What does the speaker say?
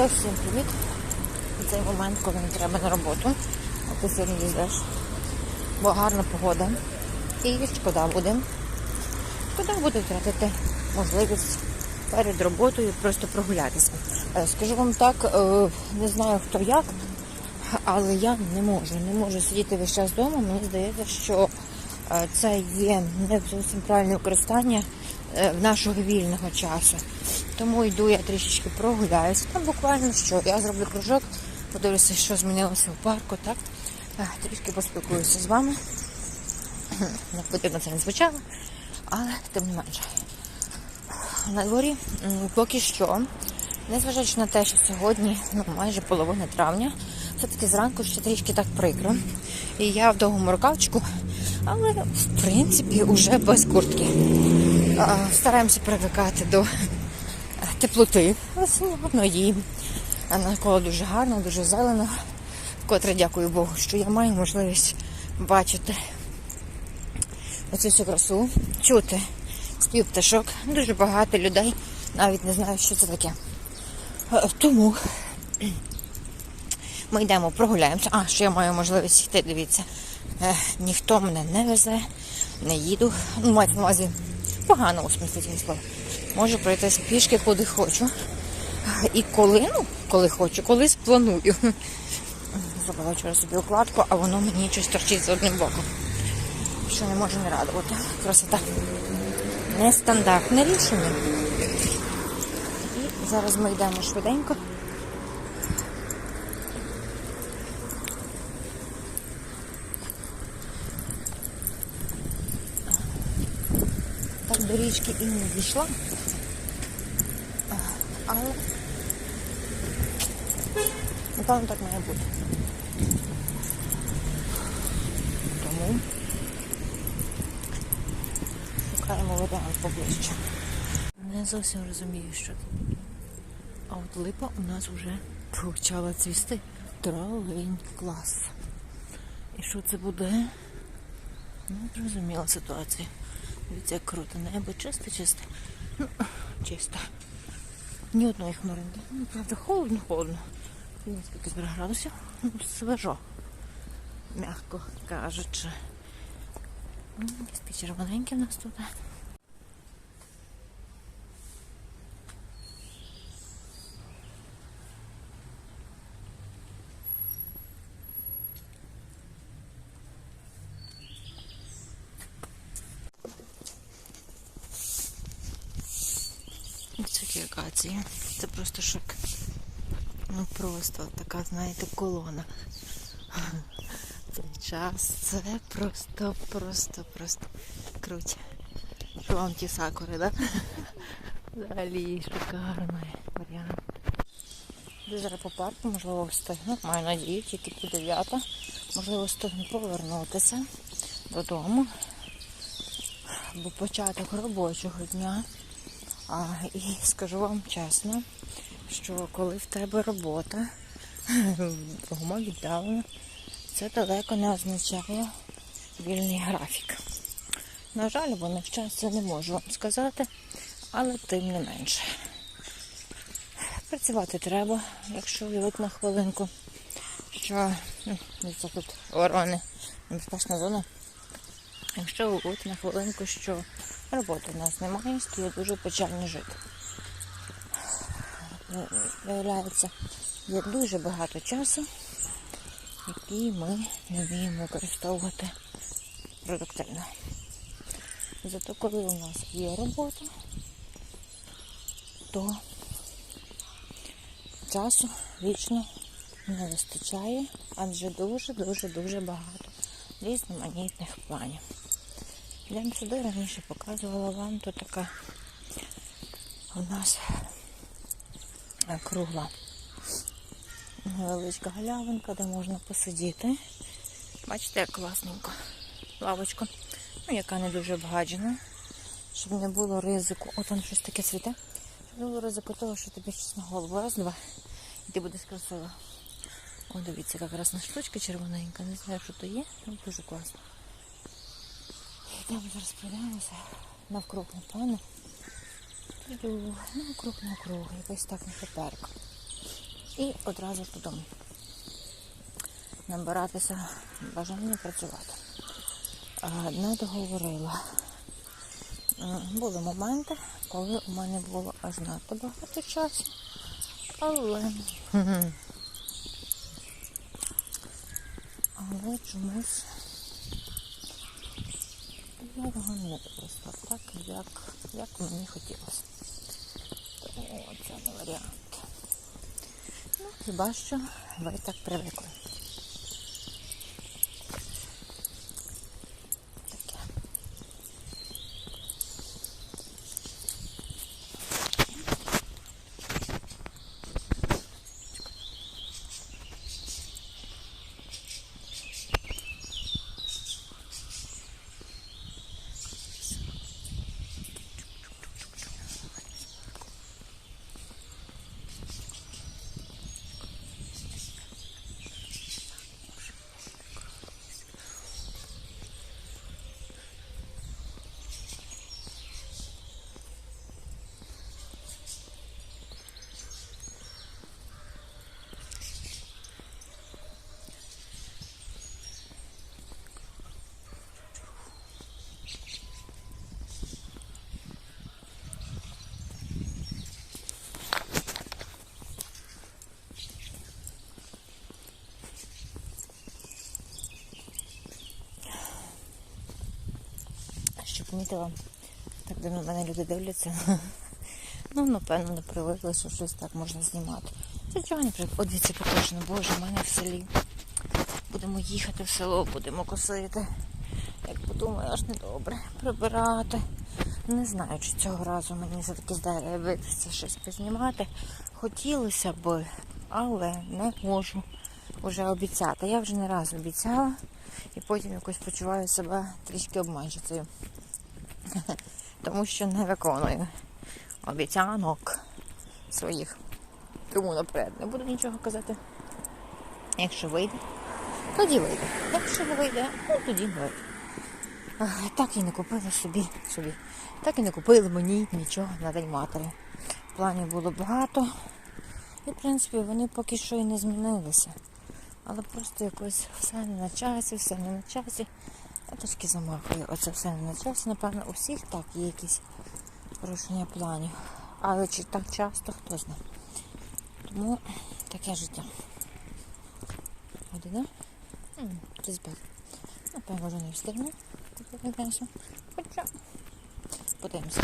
То всім привіт. У цей момент, коли не треба на роботу, а ти сьогодні їздиш. Бо гарна погода. І шкода буде. Шкода буде втратити можливість перед роботою просто прогулятися. Е, Скажу вам так, е, не знаю хто як, але я не можу. Не можу сидіти весь час вдома. Мені здається, що е, це є не зовсім правильне використання нашого вільного часу. Тому йду я трішечки прогуляюся. Там буквально що я зроблю кружок, подивлюся, що змінилося в парку, так? Е, Трішки поспілкуюся з вами. Не потрібно це не звучало, але тим не менше. На дворі поки що, незважаючи на те, що сьогодні ну, майже половина травня, все-таки зранку ще трішки так прикро. І я в довгому рукавчику, але в принципі вже без куртки. Стараємося привикати до теплоти весняної. А навколо дуже гарно, дуже зелено. Вкотре дякую Богу, що я маю можливість бачити оцю всю красу, чути спів пташок. Дуже багато людей навіть не знають, що це таке. Е, Тому ми йдемо, прогуляємося. А, що я маю можливість йти, дивіться. Е, ніхто мене не везе, не їду. Ну, мають на увазі погано у смислі цього слова. Можу пройтись пішки, куди хочу. І коли, ну, коли хочу, колись планую. Зробила вчора собі укладку, а воно мені щось торчить з одним боком. Що не може не радувати. Красота. Нестандартне рішення. І зараз ми йдемо швиденько. Так до річки і не дійшла. Але напевно так має бути. Тому шукаємо варіант поближче. Не зовсім розумію, що тут. А от липа у нас вже почала цвісти. Травень клас. І що це буде? Ну, зрозуміла ситуація. Дивіться, як круто. Небо чисте, чисте. Ну, чисто. Ні одної хмаринки. Ну, правда, холодно, холодно. Скільки збере градусів. Ну, свежо. М'яко кажучи. Ну, такі червоненькі в нас тут. Акації. Це просто шок. Ну просто така, знаєте, колона. Цей час це просто, просто, просто круть. Що вам ті сакури, да? Взагалі шикарний варіант. Зараз по парку, можливо, встигну. Маю надію, тільки по 9. Можливо, встигну повернутися додому. Бо початок робочого дня. А, і скажу вам чесно, що коли в тебе робота вдома віддалена, це далеко не означає вільний графік. На жаль, бо на щастя не можу вам сказати, але тим не менше. Працювати треба, якщо уявити на хвилинку, що ну, це тут ворони, небезпечна зона. Якщо уявити на хвилинку, що роботи в нас немає, стає дуже печально жити. Виявляється, є дуже багато часу, який ми не вміємо використовувати продуктивно. Зато коли у нас є робота, то часу вічно не вистачає, адже дуже-дуже-дуже багато різноманітних планів. Йдемо сюди, раніше показувала вам, тут така у нас кругла невеличка галявинка, де можна посидіти. Бачите, як класненько. Лавочка, ну, яка не дуже обгаджена, щоб не було ризику. От там щось таке цвіте. Щоб не було ризику того, що тобі щось на голову. Раз, два, і ти будеш красива. О, дивіться, яка красна штучка червоненька. Не знаю, що то є, але дуже класно. Йдемо зараз пройдемося навкруг, напевно. Іду навкруг, навкруг, якось так на попереку. і одразу додому. Набиратися бажання працювати. Не договорила. Були моменти, коли у мене було аж надто багато часу. Але. Але чомусь я його не використав так, як, як мені хотілося. Тому це не варіант. Ну, хіба що ви так привикли. Помітила, так де на мене люди дивляться. Ну, напевно, не привикли, що щось так можна знімати. Звичайно, привик. От дивіться, покажено, боже, в мене в селі. Будемо їхати в село, будемо косити. Як подумаю, аж недобре прибирати. Не знаю, чи цього разу мені все-таки вийдеться щось познімати. Хотілося б, але не можу вже обіцяти. Я вже не раз обіцяла і потім якось почуваю себе трішки обмежитою. Тому що не виконую обіцянок своїх. Тому наперед не буду нічого казати. Якщо вийде, тоді вийде. Якщо не вийде, ну тоді не вийде. Так і не купили собі, собі. Так і не купили мені нічого на День матері. Планів було багато. І, в принципі, вони поки що і не змінилися. Але просто якось все не на часі, все не на часі. Я трошки замахую. Оце все не на часі. Напевно, у всіх так є якісь порушення планів. Але чи так часто, хто знає. Тому таке життя. Година? Різбер. Напевно, вже не встигну. Хоча подивимося.